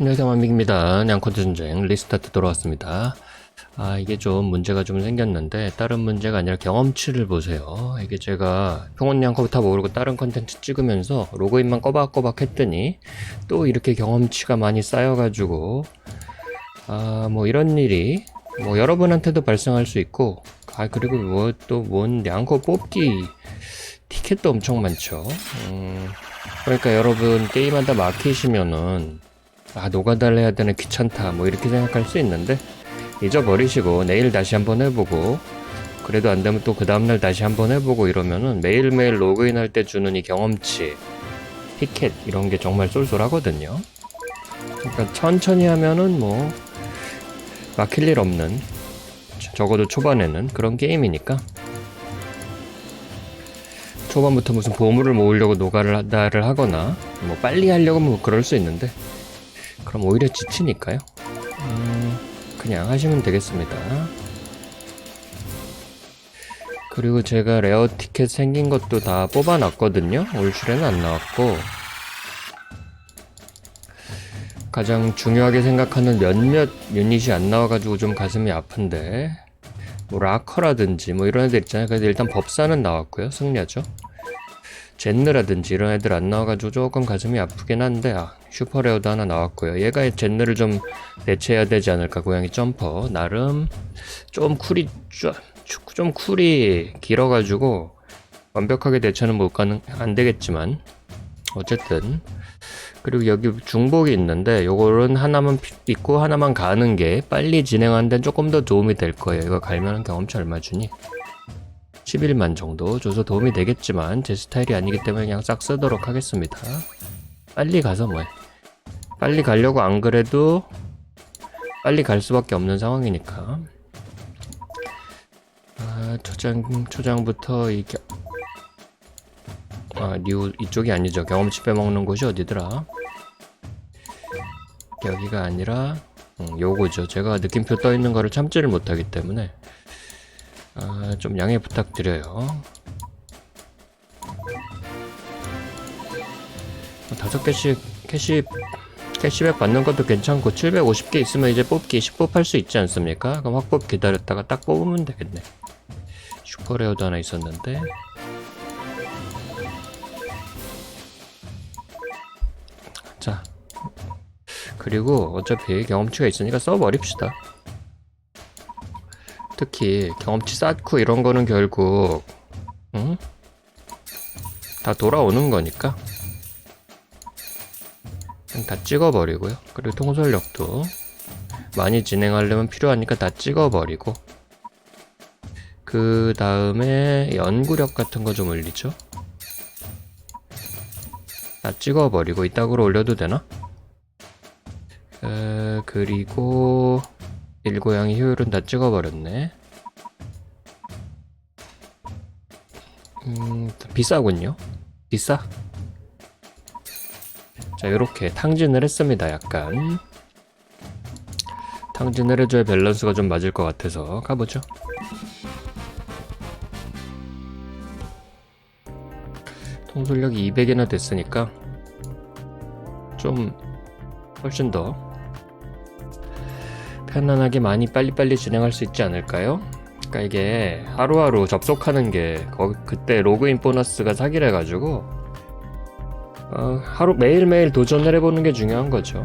안녕하세요. 만mik입니다. 냥컨트 전쟁 리스타트 돌아왔습니다. 아 이게 좀 문제가 좀 생겼는데 다른 문제가 아니라 경험치를 보세요. 이게 제가 평온 냥커부터 모르고 다른 컨텐츠 찍으면서 로그인만 꼬박꼬박 했더니 또 이렇게 경험치가 많이 쌓여가지고 아 뭐 이런 일이 뭐 여러분한테도 발생할 수 있고 아 그리고 뭐 또뭔 냥커 뽑기 티켓도 엄청 많죠. 음, 그러니까 여러분 게임하다 막히시면은 아 해야 되는 귀찮다 뭐 이렇게 생각할 수 있는데 잊어버리시고 내일 다시 한번 해보고 그래도 안 되면 또 그 다음날 다시 한번 해보고 이러면은 매일매일 로그인할 때 주는 이 경험치 티켓 이런 게 정말 쏠쏠하거든요. 그러니까 천천히 하면은 뭐 막힐 일 없는 저- 적어도 초반에는 그런 게임이니까. 초반부터 무슨 보물을 모으려고 노가다를 하거나 뭐 빨리 하려고 뭐 그럴 수 있는데 그럼 오히려 지치니까요. 음, 그냥 하시면 되겠습니다. 그리고 제가 레어 티켓 생긴 것도 다 뽑아놨거든요. 올 출에는 안 나왔고 가장 중요하게 생각하는 몇몇 유닛이 안 나와가지고 좀 가슴이 아픈데 뭐 라커라든지 뭐 이런 애들 있잖아요. 그래서 일단 법사는 나왔고요. 승려죠. 젠느라든지 이런 애들 안 나와가지고 조금 가슴이 아프긴 한데 아, 슈퍼레어도 하나 나왔고요. 얘가 젠느를 좀 대체해야 되지 않을까 고양이 점퍼. 나름 좀 쿨이 좀, 좀 쿨이 길어가지고 완벽하게 대처는 못 가는 안 되겠지만 어쨌든. 그리고 여기 중복이 있는데 요거는 하나만 피- 있고 하나만 가는 게 빨리 진행하는 데는 조금 더 도움이 될 거예요. 이거 갈면 경험치 얼마 주니 11만 정도 줘서 도움이 되겠지만 제 스타일이 아니기 때문에 그냥 싹 쓰도록 하겠습니다. 빨리 가서 뭐 해. 빨리 가려고 안 그래도 빨리 갈 수밖에 없는 상황이니까. 아, 초장, 초장부터 이 겨... 아, 뉴, 이쪽이 아니죠. 경험치 빼먹는 곳이 어디더라? 여기가 아니라, 음, 요거죠. 제가 느낌표 떠 있는 거를 참지를 못하기 때문에. 아, 좀 양해 부탁드려요. 뭐 다섯 개씩 캐시 캐시백 받는 것도 괜찮고 750개 있으면 이제 뽑기 10뽑 할 수 있지 않습니까? 그럼 확법 기다렸다가 딱 뽑으면 되겠네. 슈퍼레어도 하나 있었는데. 자. 그리고 어차피 경험치가 있으니까 써버립시다. 특히 경험치 쌓고 이런 거는 결국 응? 다 돌아오는 거니까 그냥 다 찍어버리고요. 그리고 통솔력도 많이 진행하려면 필요하니까 다 찍어버리고 그 다음에 연구력 같은 거 좀 올리죠. 다 찍어버리고 이따구로 올려도 되나? 에, 그리고 일고양이 효율은 다 찍어버렸네. 음, 비싸군요. 비싸. 자, 이렇게 탕진을 했습니다. 약간. 탕진을 해줘야 밸런스가 좀 맞을 것 같아서 가보죠. 통솔력이 200이나 됐으니까 좀 훨씬 더 편안하게 많이 빨리빨리 진행할 수 있지 않을까요? 그러니까 이게 하루하루 접속하는 게 거기 그때 로그인 보너스가 사기래 가지고 어, 하루 매일매일 도전을 해보는 게 중요한 거죠.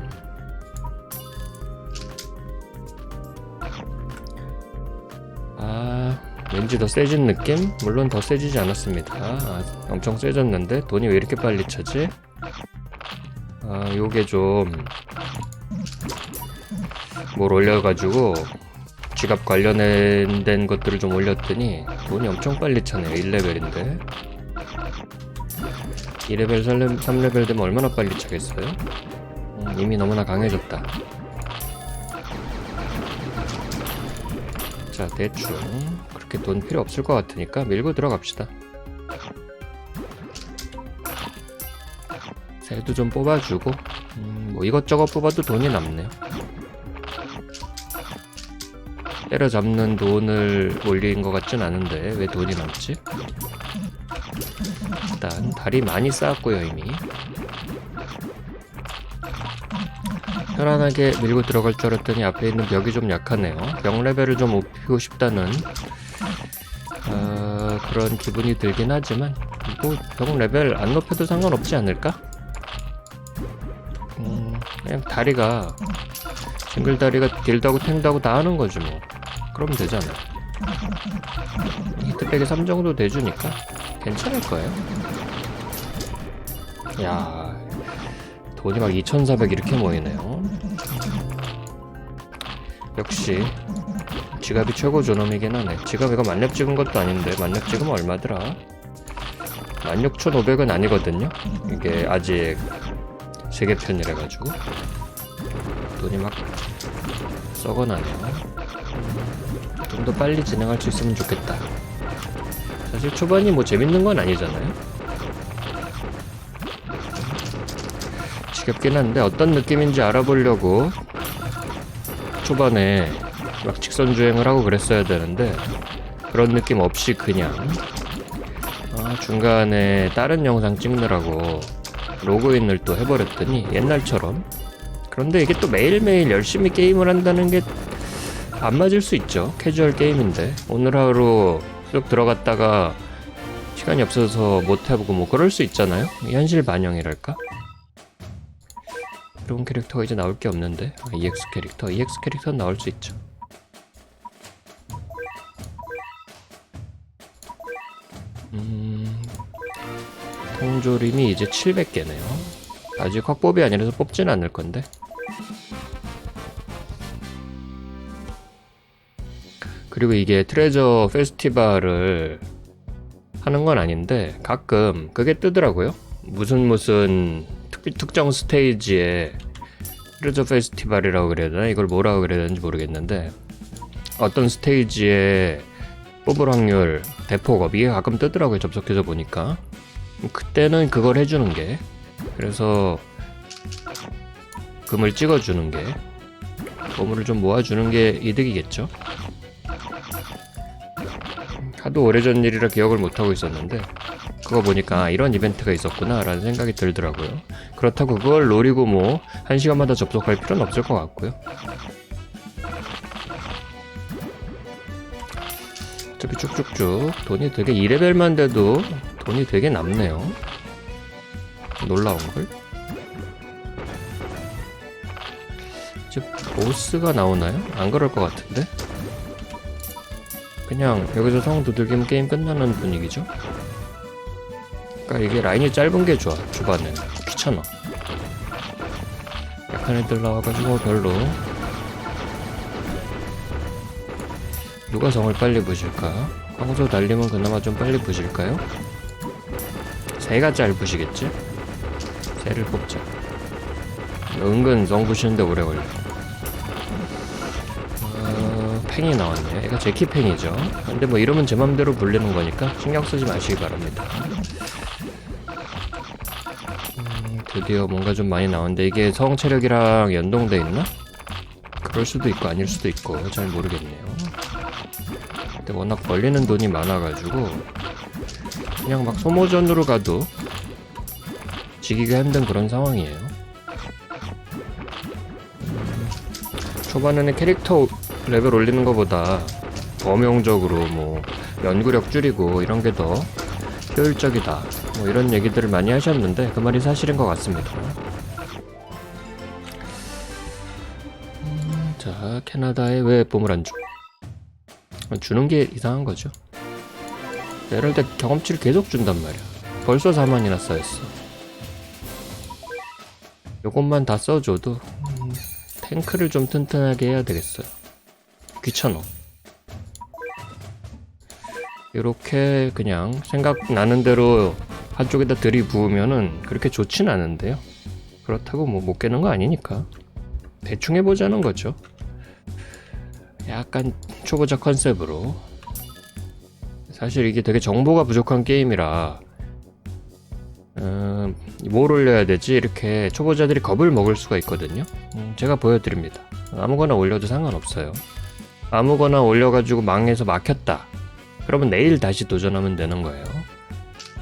아 왠지 더 세진 느낌? 물론 더 세지지 않았습니다. 아, 엄청 세졌는데 돈이 왜 이렇게 빨리 차지? 아 요게 좀 뭘 올려가지고 지갑 관련된 것들을 좀 올렸더니 돈이 엄청 빨리 차네요. 1레벨인데. 2레벨 3레, 3레벨 되면 얼마나 빨리 차겠어요? 음, 이미 너무나 강해졌다. 자 대충 그렇게 돈 필요 없을 것 같으니까 밀고 들어갑시다. 새도 좀 뽑아주고 음, 뭐 이것저것 뽑아도 돈이 남네요 때려잡는 돈을 올린 것 같진 않은데 왜 돈이 남지? 일단 다리 많이 쌓았고요 이미 편안하게 밀고 들어갈 줄 알았더니 앞에 있는 벽이 좀 약하네요. 벽 레벨을 좀 높이고 싶다는 어, 그런 기분이 들긴 하지만 뭐벽 레벨 안 높여도 상관없지 않을까? 음, 그냥 다리가 싱글 다리가 딜다고 탱다고 다 하는 거지 뭐. 그러면 되잖아. 히트백이 3 정도 돼주니까 괜찮을 거예요. 야 돈이 막 2,400 이렇게 모이네요. 역시 지갑이 최고 존엄이긴 하네. 지갑 이거 만렙 찍은 것도 아닌데 만렙 찍으면 얼마더라? 16,500은 아니거든요. 이게 아직 세계 편이라 가지고 돈이 막 썩어나네요. 좀 더 빨리 진행할 수 있으면 좋겠다. 사실 초반이 뭐 재밌는 건 아니잖아요. 지겹긴 한데 어떤 느낌인지 알아보려고 초반에 막 직선 주행을 하고 그랬어야 되는데 그런 느낌 없이 그냥 아, 중간에 다른 영상 찍느라고 로그인을 또 해버렸더니 옛날처럼 그런데 이게 또 매일매일 열심히 게임을 한다는 게 안 맞을 수 있죠. 캐주얼 게임인데. 오늘 하루 쑥 들어갔다가 시간이 없어서 못 해보고 뭐 그럴 수 있잖아요. 현실 반영이랄까? 새로운 캐릭터가 이제 나올 게 없는데. 아, EX 캐릭터. EX 캐릭터는 나올 수 있죠. 음, 통조림이 이제 700개네요. 아직 확법이 아니라서 뽑지는 않을 건데 그리고 이게 트레저 페스티벌을 하는 건 아닌데 가끔 그게 뜨더라고요. 무슨 무슨 특, 특정 스테이지에 트레저 페스티벌이라고 그래야 되나? 이걸 뭐라고 그래야 되는지 모르겠는데 어떤 스테이지에 뽑을 확률 대폭업 이게 가끔 뜨더라고요 접속해서 보니까. 그때는 그걸 해주는 게. 그래서 금을 찍어주는 게 보물을 좀 모아주는 게 이득이겠죠 하도 오래전 일이라 기억을 못하고 있었는데 그거 보니까 아, 이런 이벤트가 있었구나 라는 생각이 들더라고요. 그렇다고 그걸 노리고 뭐 한 시간마다 접속할 필요는 없을 것 같고요. 어차피 쭉쭉쭉 돈이 되게 2레벨만 돼도 돈이 되게 남네요. 놀라운걸. 이제 보스가 나오나요? 안 그럴 것 같은데 그냥 여기서 성 두들기면 게임 끝나는 분위기죠 그러니까 이게 라인이 짧은 게 좋아 주반은 귀찮아 약한 애들 나와가지고 별로 누가 성을 빨리 부실까? 황소 달리면 그나마 좀 빨리 부실까요? 새가 짧으시겠지? 새를 뽑자 은근 성 부시는데 오래 걸려 어, 팽이 나왔네요 얘가 제키 팽이죠 근데 뭐 이러면 제 맘대로 불리는 거니까 신경 쓰지 마시기 바랍니다 음, 드디어 뭔가 좀 많이 나오는데 이게 성 체력이랑 연동돼 있나? 그럴 수도 있고 아닐 수도 있고 잘 모르겠네요 근데 워낙 벌리는 돈이 많아가지고 그냥 막 소모전으로 가도 지기가 힘든 그런 상황이에요. 음, 초반에는 캐릭터 레벨 올리는 것보다 범용적으로 뭐 연구력 줄이고 이런 게 더 효율적이다. 뭐 이런 얘기들을 많이 하셨는데 그 말이 사실인 것 같습니다. 음, 자, 캐나다에 왜 봄을 안 줘? 주는 게 이상한 거죠. 이럴 때 경험치를 계속 준단 말이야. 벌써 4만이나 쌓였어. 요것만 다 써줘도 음, 탱크를 좀 튼튼하게 해야 되겠어요. 귀찮아. 이렇게 그냥 생각나는 대로 한쪽에다 들이부으면은 그렇게 좋진 않은데요. 그렇다고 뭐 못 깨는 거 아니니까 대충 해보자는 거죠. 약간 초보자 컨셉으로 사실 이게 되게 정보가 부족한 게임이라 음, 뭘 올려야 되지 이렇게 초보자들이 겁을 먹을 수가 있거든요 음, 제가 보여드립니다 아무거나 올려도 상관없어요 아무거나 올려가지고 망해서 막혔다. 그러면 내일 다시 도전하면 되는 거예요?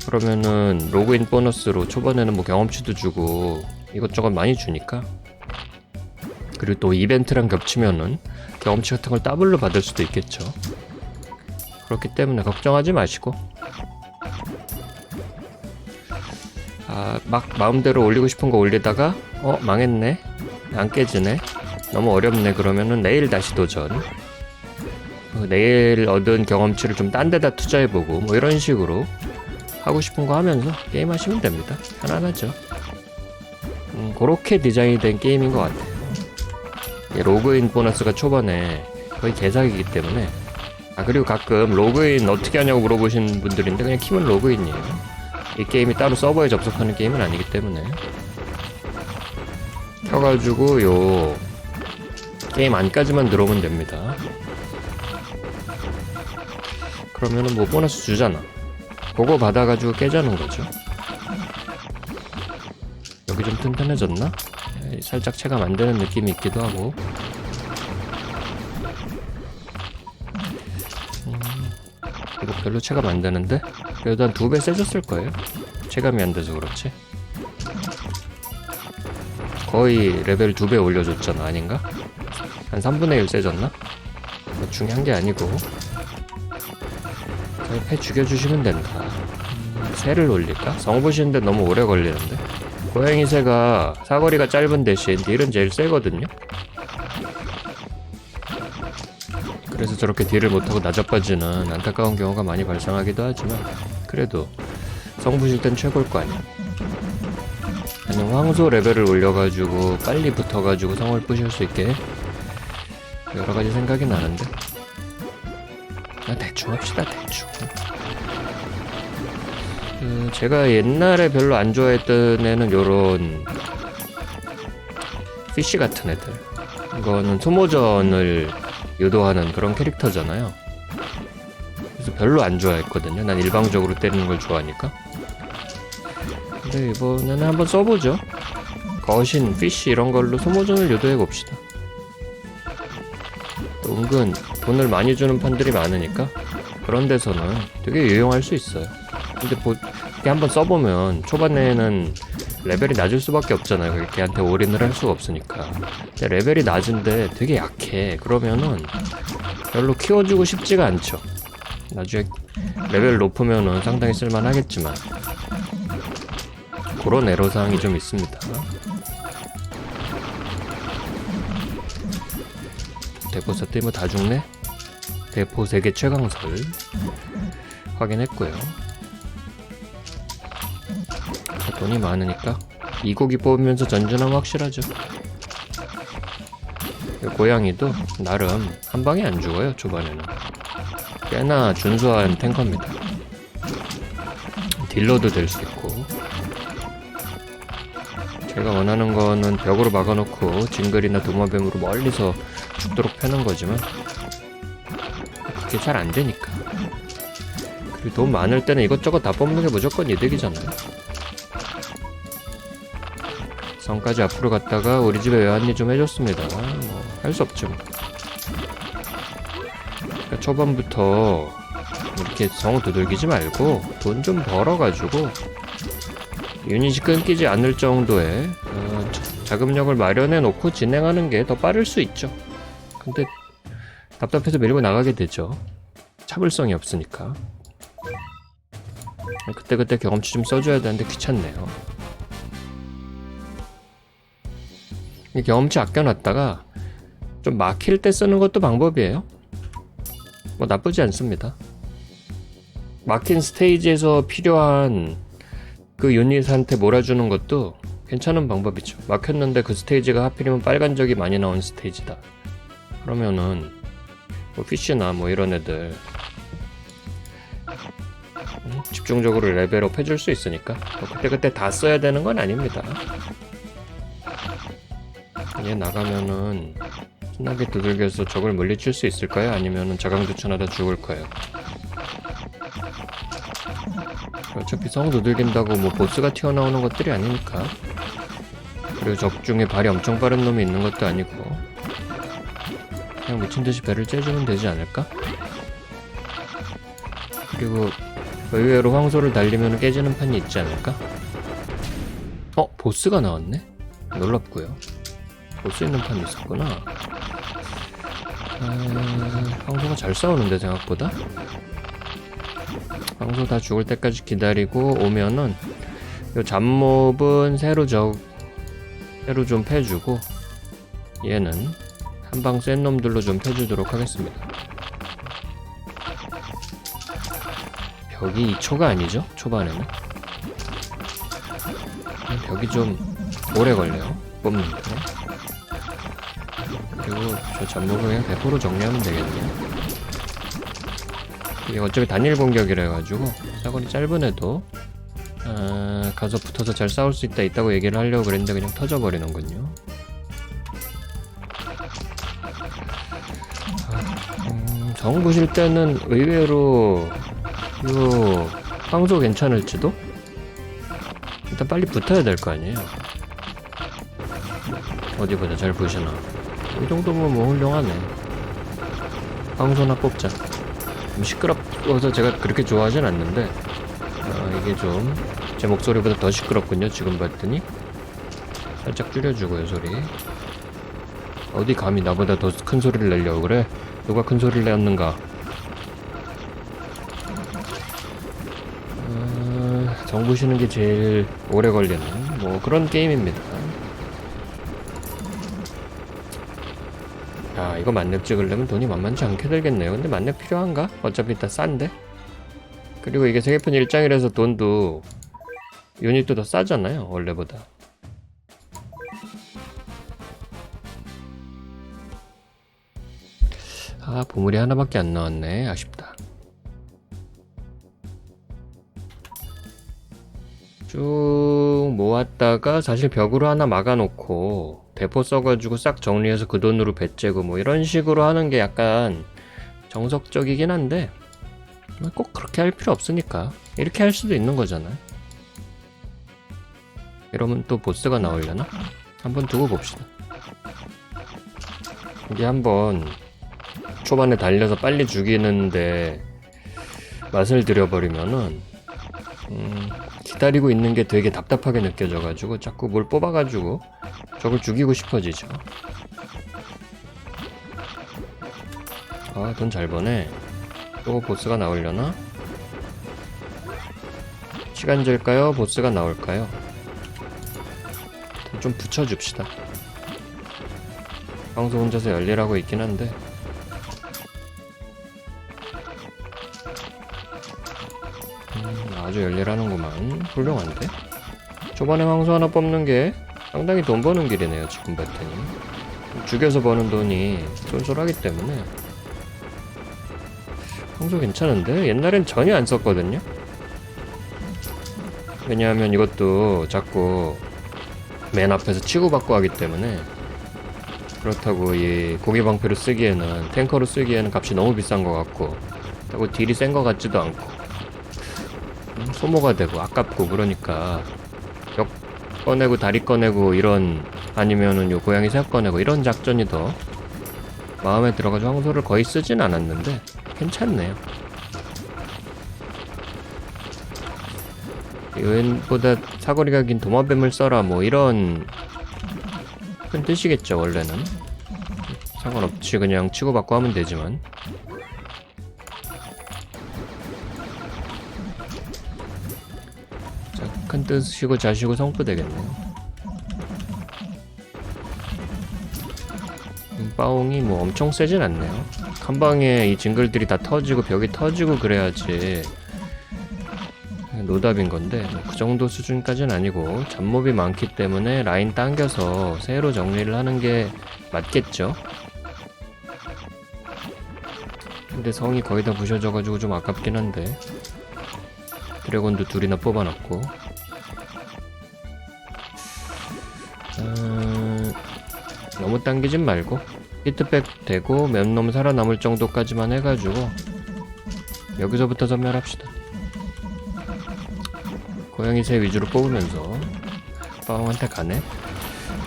그러면은 로그인 보너스로 초반에는 뭐 경험치도 주고 이것저것 많이 주니까? 그리고 또 이벤트랑 겹치면은 경험치 같은 걸 더블로 받을 수도 있겠죠. 그렇기 때문에 걱정하지 마시고. 아, 막 마음대로 올리고 싶은 거 올리다가 어 망했네. 안 깨지네. 너무 어렵네. 그러면은 내일 다시 도전. 어, 내일 얻은 경험치를 좀 딴 데다 투자해보고 뭐 이런 식으로 하고 싶은 거 하면서 게임 하시면 됩니다. 편안하죠. 음, 그렇게 디자인이 된 게임인 것 같아요. 이 로그인 보너스가 초반에 거의 개사기이기 때문에. 아 그리고 가끔 로그인 어떻게 하냐고 물어보시는 분들인데 그냥 키면 로그인이에요. 이 게임이 따로 서버에 접속하는 게임은 아니기 때문에. 켜가지고 요 게임 안까지만 들어오면 됩니다 그러면은 뭐 보너스 주잖아 그거 받아가지고 깨자는 거죠 여기 좀 튼튼해졌나? 살짝 체감 안 되는 느낌이 있기도 하고 이거 별로 체감 안 되는데? 그래도 한 두 배 세졌을 거예요. 체감이 안 돼서 그렇지. 거의 레벨 두 배 올려줬잖아, 아닌가? 한 3분의 1 세졌나? 뭐 중요한 게 아니고. 패 죽여주시면 된다. 음, 새를 올릴까? 성 보시는데 너무 오래 걸리는데? 고양이 새가 사거리가 짧은 대신 딜은 제일 세거든요? 그래서 저렇게 딜을 못하고 낮아빠지는 안타까운 경우가 많이 발생하기도 하지만 그래도 성 부실 땐 최고일 거 아니야 아니면 황소 레벨을 올려가지고 빨리 붙어가지고 성을 부실 수 있게 여러가지 생각이 나는데 그냥 대충 합시다 대충 그 제가 옛날에 별로 안 좋아했던 애는 요런 피쉬 같은 애들 이거는 소모전을 유도하는 그런 캐릭터잖아요. 그래서 별로 안 좋아했거든요. 난 일방적으로 때리는 걸 좋아하니까. 근데 이번에는 한번 써보죠. 거신, 피쉬 이런 걸로 소모전을 유도해 봅시다. 은근 돈을 많이 주는 판들이 많으니까 그런 데서는 되게 유용할 수 있어요. 근데 뭐 이렇게 한번 써보면 초반에는 레벨이 낮을 수밖에 없잖아요. 걔한테 올인을 할 수가 없으니까. 근데 레벨이 낮은데 되게 약해. 그러면은 별로 키워주고 싶지가 않죠. 나중에 레벨 높으면은 상당히 쓸만하겠지만 그런 애로사항이 좀 있습니다. 대포사 때문에 다 죽네? 대포 세계 최강설 확인했고요. 돈이 많으니까 이 고기 뽑으면서 전진하면 확실하죠. 이 고양이도 나름 한 방에 안 죽어요 초반에는 꽤나 준수한 탱커입니다. 딜러도 될 수 있고 제가 원하는 거는 벽으로 막아놓고 징글이나 도마뱀으로 멀리서 죽도록 패는 거지만 그게 잘 안 되니까 그리고 돈 많을 때는 이것저것 다 뽑는 게 무조건 이득이잖아요. 성까지 앞으로 갔다가 우리 집에 외환일 좀 해줬습니다. 뭐 할 수 없죠. 뭐. 그러니까 초반부터 이렇게 성 두들기지 말고 돈 좀 벌어가지고 유닛이 끊기지 않을 정도의 어, 자- 자금력을 마련해 놓고 진행하는 게 더 빠를 수 있죠. 근데 답답해서 밀고 나가게 되죠. 차불성이 없으니까. 그때 그때 경험치 좀 써줘야 되는데 귀찮네요. 이 경험치 아껴놨다가 좀 막힐 때 쓰는 것도 방법이에요. 뭐 나쁘지 않습니다. 막힌 스테이지에서 필요한 그 유닛한테 몰아주는 것도 괜찮은 방법이죠. 막혔는데 그 스테이지가 하필이면 빨간 적이 많이 나온 스테이지다. 그러면은 뭐 피쉬나 뭐 이런 애들 음, 집중적으로 레벨업 해줄 수 있으니까 뭐 그때 그때 다 써야 되는 건 아닙니다. 얘 나가면은 신나게 두들겨서 적을 물리칠 수 있을까요? 아니면은 자강두천하다 죽을 거예요. 어차피 성 두들긴다고 뭐 보스가 튀어나오는 것들이 아니니까. 그리고 적 중에 발이 엄청 빠른 놈이 있는 것도 아니고. 그냥 미친듯이 배를 째주면 되지 않을까? 그리고 의외로 황소를 달리면 깨지는 판이 있지 않을까? 어? 보스가 나왔네? 놀랍고요 볼수 있는 판이 있었구나. 아, 황소가 잘 싸우는데 생각보다. 황소 다 죽을 때까지 기다리고 오면은 요 잡몹은 새로 저 새로 좀 패주고 얘는 한방 센 놈들로 좀 패주도록 하겠습니다. 벽이 2초가 아니죠? 초반에는? 벽이 좀 오래 걸려요. 뽑는 데. 그리고 저 잡목을 그냥 100% 정리하면 되겠네요. 이게 어차피 단일 공격이라 해가지고 사거리 짧은 애도 아, 가서 붙어서 잘 싸울 수 있다 있다고 얘기를 하려고 그랬는데 그냥 터져버리는군요 정 보실 때는 의외로 요 황소 괜찮을지도? 일단 빨리 붙어야 될 거 아니에요. 어디 보자 잘 보시나. 이 정도면 뭐 훌륭하네. 황소나 뽑자. 좀 시끄럽어서 제가 그렇게 좋아하진 않는데 아, 이게 좀 제 목소리보다 더 시끄럽군요 지금 봤더니. 살짝 줄여주고요 소리. 어디 감히 나보다 더 큰 소리를 내려고 그래 누가 큰 소리를 내었는가 어, 정 보시는 게 제일 오래 걸리는 뭐 그런 게임입니다. 야 이거 만렙 찍으려면 돈이 만만치 않게 들겠네요. 근데 만렙 필요한가? 어차피 다 싼데. 그리고 이게 세계편 일장이라서 돈도 유닛도 더 싸잖아요 원래보다. 아 보물이 하나밖에 안 나왔네 아쉽다. 쭉 모았다가 사실 벽으로 하나 막아놓고 대포 써가지고 싹 정리해서 그 돈으로 배째고 뭐 이런 식으로 하는 게 약간 정석적이긴 한데 뭐꼭 그렇게 할 필요 없으니까 이렇게 할 수도 있는 거잖아요. 이러면 또 보스가 나오려나? 한번 두고 봅시다. 이게 한번 초반에 달려서 빨리 죽이는데 맛을 들여버리면은 음, 기다리고 있는 게 되게 답답하게 느껴져가지고 자꾸 뭘 뽑아가지고 저걸 죽이고 싶어지죠. 아, 돈 잘 버네. 또 보스가 나오려나? 시간제일까요? 보스가 나올까요? 좀 붙여줍시다. 방송 혼자서 열일하고 있긴 한데 아주 열일하는구만. 훌륭한데? 초반에 황소 하나 뽑는 게 상당히 돈 버는 길이네요, 지금 봤더니. 죽여서 버는 돈이 쏠쏠하기 때문에. 황소 괜찮은데? 옛날엔 전혀 안 썼거든요? 왜냐하면 이것도 자꾸 맨 앞에서 치고받고 하기 때문에 그렇다고 이 고기 방패로 쓰기에는 탱커로 쓰기에는 값이 너무 비싼 것 같고 그렇다고 딜이 센 것 같지도 않고 음, 소모가 되고 아깝고 그러니까 벽 꺼내고 다리 꺼내고 이런 아니면은 요 고양이 새 꺼내고 이런 작전이 더 마음에 들어가지고 황소를 거의 쓰진 않았는데 괜찮네요. 요엔보다 사거리가 긴 도마뱀을 써라 뭐 이런 큰 뜻이겠죠 원래는 상관없지 그냥 치고받고 하면 되지만 큰 뜻이고 자시고 성부 되겠네요. 음, 빠옹이 뭐 엄청 세진 않네요. 한 방에 이 징글들이 다 터지고 벽이 터지고 그래야지 노답인 건데 뭐그 정도 수준까지는 아니고 잡몹이 많기 때문에 라인 당겨서 새로 정리를 하는 게 맞겠죠. 근데 성이 거의 다 부셔져가지고 좀 아깝긴 한데 드래곤도 둘이나 뽑아놨고 음, 너무 당기진 말고 히트백 되고 몇 놈 살아남을 정도까지만 해가지고 여기서부터 전멸합시다. 고양이 새 위주로 뽑으면서 빠옹한테 가네.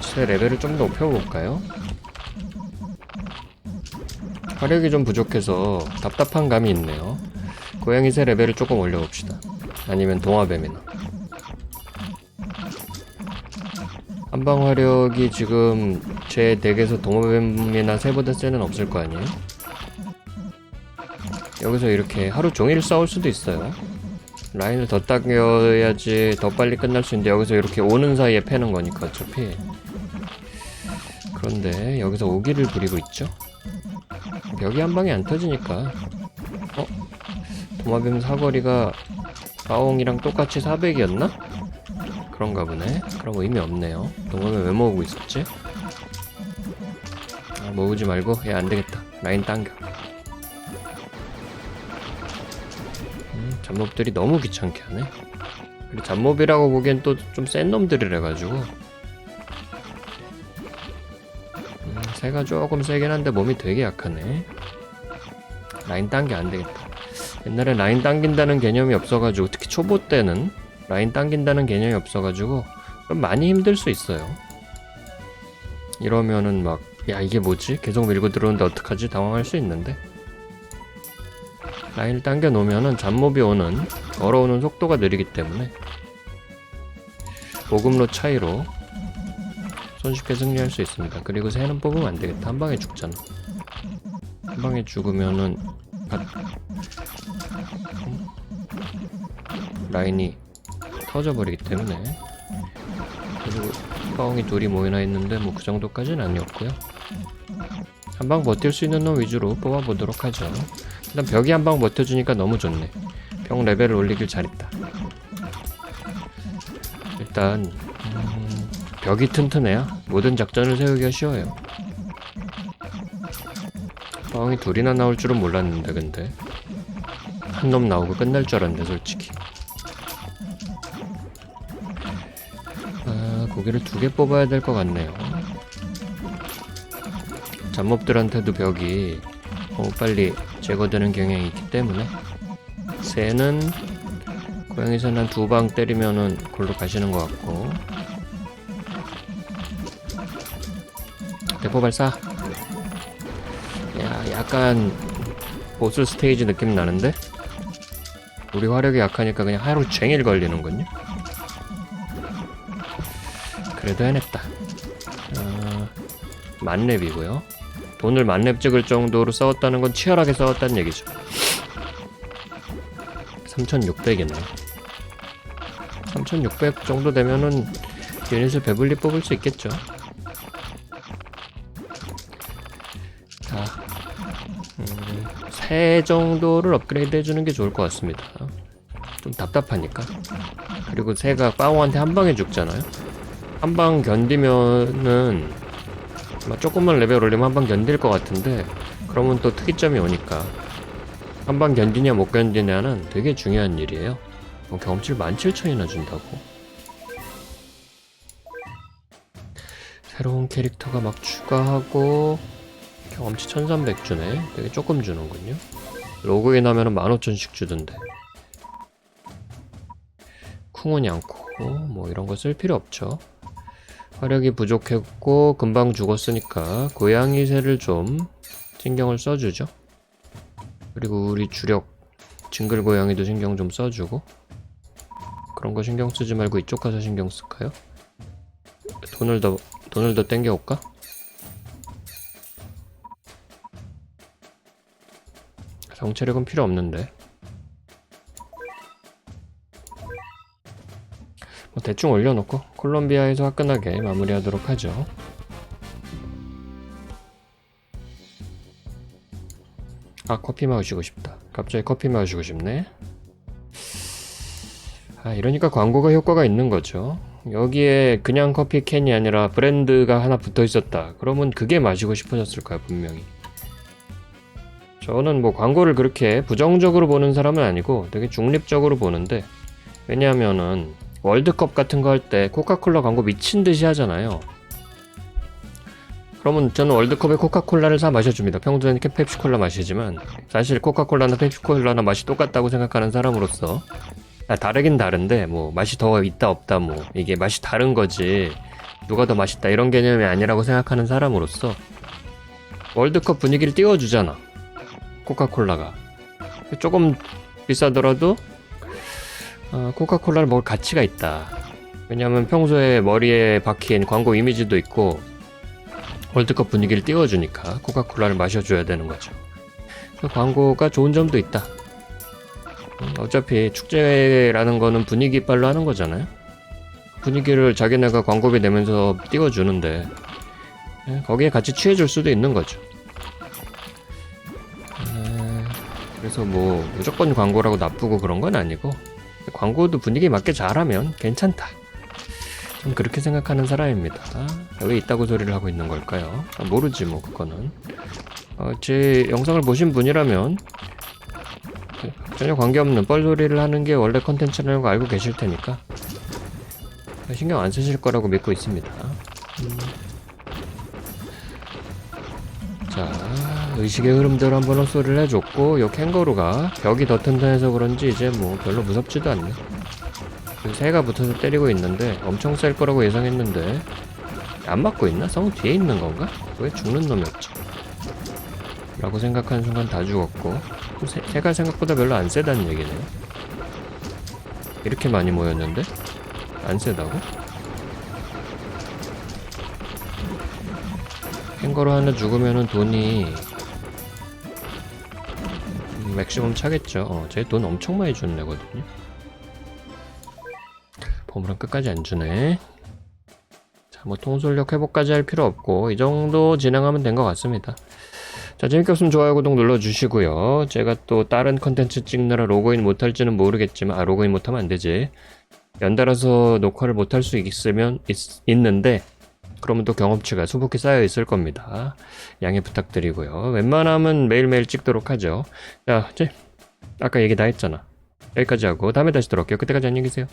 새 레벨을 좀더 높여볼까요? 화력이 좀 부족해서 답답한 감이 있네요. 고양이 새 레벨을 조금 올려봅시다. 아니면 동화뱀이나. 한방 화력이 지금 제 덱에서 도마뱀이나 새보다 쎄는 없을 거 아니에요? 여기서 이렇게 하루 종일 싸울 수도 있어요. 라인을 더 당겨야지 더 빨리 끝날 수 있는데 여기서 이렇게 오는 사이에 패는 거니까 어차피 그런데 여기서 오기를 부리고 있죠 벽이 한 방에 안 터지니까 어? 도마뱀 사거리가 빠옹이랑 똑같이 400이었나? 그런가 보네. 그럼 의미 없네요. 도마뱀 왜 모으고 있었지? 아, 모으지 말고 얘 안되겠다. 라인 당겨. 음, 잡몹들이 너무 귀찮게 하네. 그리고 잡몹이라고 보기엔 또 좀 센 놈들이라 가지고. 음, 새가 조금 세긴 한데 몸이 되게 약하네. 라인 당겨 안되겠다. 옛날에 라인 당긴다는 개념이 없어가지고 특히 초보 때는 라인 당긴다는 개념이 없어가지고 좀 많이 힘들 수 있어요 이러면은 막 야 이게 뭐지? 계속 밀고 들어오는데 어떡하지? 당황할 수 있는데 라인을 당겨 놓으면은 잡몹이 오는 걸어오는 속도가 느리기 때문에 보급로 차이로 손쉽게 승리할 수 있습니다. 그리고 새는 뽑으면 안 되겠다. 한 방에 죽잖아. 한 방에 죽으면은 가- 음? 라인이 터져버리기 때문에 그리고 파옹이 둘이 모이나 있는데 뭐 그 정도까지는 아니었고요. 한 방 버틸 수 있는 놈 위주로 뽑아보도록 하죠. 일단 벽이 한 방 버텨주니까 너무 좋네. 벽 레벨을 올리길 잘했다. 일단 음, 벽이 튼튼해야 모든 작전을 세우기가 쉬워요. 상황이 둘이나 나올 줄은 몰랐는데 근데 한 놈 나오고 끝날 줄 알았는데 솔직히. 아 고기를 두 개 뽑아야 될 것 같네요. 잡몹들한테도 벽이 너무 빨리 제거되는 경향이 있기 때문에. 새는 고양이선 한두 방 때리면은 골로 가시는 것 같고. 대포 발사. 야 약간 보스 스테이지 느낌 나는데? 우리 화력이 약하니까 그냥 하루 종일 걸리는군요 그래도 해냈다. 어, 만렙이고요. 돈을 만렙 찍을 정도로 싸웠다는 건 치열하게 싸웠다는 얘기죠. 3600이네 3600 정도 되면은 유닛을 배불리 뽑을 수 있겠죠. 자, 음, 새 정도를 업그레이드 해주는 게 좋을 것 같습니다. 좀 답답하니까. 그리고 새가 빠오한테 한 방에 죽잖아요 한 방 견디면은 조금만 레벨 올리면 한 방 견딜 것 같은데 그러면 또 특이점이 오니까 한 방 견디냐 못 견디냐는 되게 중요한 일이에요. 뭐 경험치를 17,000이나 준다고. 새로운 캐릭터가 막 추가하고 경험치 1300 주네. 되게 조금 주는군요. 로그인 하면은 15,000씩 주던데. 쿵은 양코 뭐 이런 거 쓸 필요 없죠. 화력이 부족했고 금방 죽었으니까 고양이 새를 좀 신경을 써주죠. 그리고 우리 주력 징글 고양이도 신경 좀 써주고 그런 거 신경 쓰지 말고 이쪽 가서 신경 쓸까요? 돈을 더 돈을 더 땡겨 올까? 정체력은 필요 없는데 대충 올려놓고 콜롬비아에서 화끈하게 마무리하도록 하죠. 아 커피 마시고 싶다. 갑자기 커피 마시고 싶네. 아 이러니까 광고가 효과가 있는 거죠. 여기에 그냥 커피 캔이 아니라 브랜드가 하나 붙어 있었다. 그러면 그게 마시고 싶어졌을 거야 분명히. 저는 뭐 광고를 그렇게 부정적으로 보는 사람은 아니고 되게 중립적으로 보는데 왜냐하면은 월드컵 같은 거 할 때 코카콜라 광고 미친 듯이 하잖아요. 그러면 저는 월드컵에 코카콜라를 사 마셔줍니다. 평소에는 펩시콜라 마시지만 사실 코카콜라나 펩시콜라나 맛이 똑같다고 생각하는 사람으로서 아, 다르긴 다른데 뭐 맛이 더 있다 없다 뭐 이게 맛이 다른 거지 누가 더 맛있다 이런 개념이 아니라고 생각하는 사람으로서 월드컵 분위기를 띄워주잖아. 코카콜라가 조금 비싸더라도 어, 코카콜라를 먹을 가치가 있다. 왜냐하면 평소에 머리에 박힌 광고 이미지도 있고 월드컵 분위기를 띄워주니까 코카콜라를 마셔줘야 되는 거죠. 그 광고가 좋은 점도 있다. 음, 어차피 축제라는 거는 분위기 빨로 하는 거잖아요. 분위기를 자기네가 광고비 내면서 띄워주는데 예, 거기에 같이 취해줄 수도 있는 거죠. 에, 그래서 뭐 무조건 광고라고 나쁘고 그런 건 아니고 광고도 분위기 맞게 잘하면 괜찮다. 좀 그렇게 생각하는 사람입니다. 왜 이따구 소리를 하고 있는 걸까요? 아, 모르지 뭐 그거는. 어, 제 영상을 보신 분이라면 전혀 관계없는 뻘소리를 하는 게 원래 컨텐츠라는 거 알고 계실 테니까 신경 안 쓰실 거라고 믿고 있습니다. 음. 자, 의식의 흐름대로 한번 헛소리를 해줬고 요 캥거루가 벽이 더 튼튼해서 그런지 이제 뭐 별로 무섭지도 않네. 그 새가 붙어서 때리고 있는데 엄청 셀 거라고 예상했는데 안 맞고 있나? 성 뒤에 있는 건가? 왜 죽는 놈이 없지? 라고 생각하는 순간 다 죽었고 또 새, 새가 생각보다 별로 안 세다는 얘기네요. 이렇게 많이 모였는데 안 세다고? 캥거루 하나 죽으면은 돈이 음, 맥시멈 차겠죠. 어, 쟤돈 엄청 많이 주는 애거든요. 보물은 끝까지 안 주네. 자, 뭐 통솔력 회복까지 할 필요 없고 이 정도 진행하면 된 것 같습니다. 자, 재밌게 봤으면 좋아요, 구독 눌러주시고요. 제가 또 다른 컨텐츠 찍느라 로그인 못할지는 모르겠지만, 아, 로그인 못하면 안 되지. 연달아서 녹화를 못할 수 있으면, 있, 는데 그러면 또 경험치가 수북히 쌓여 있을 겁니다. 양해 부탁드리고요. 웬만하면 매일매일 찍도록 하죠. 자, 이제, 아까 얘기 다 했잖아. 여기까지 하고, 다음에 다시 돌아올게요. 그때까지 안녕히 계세요.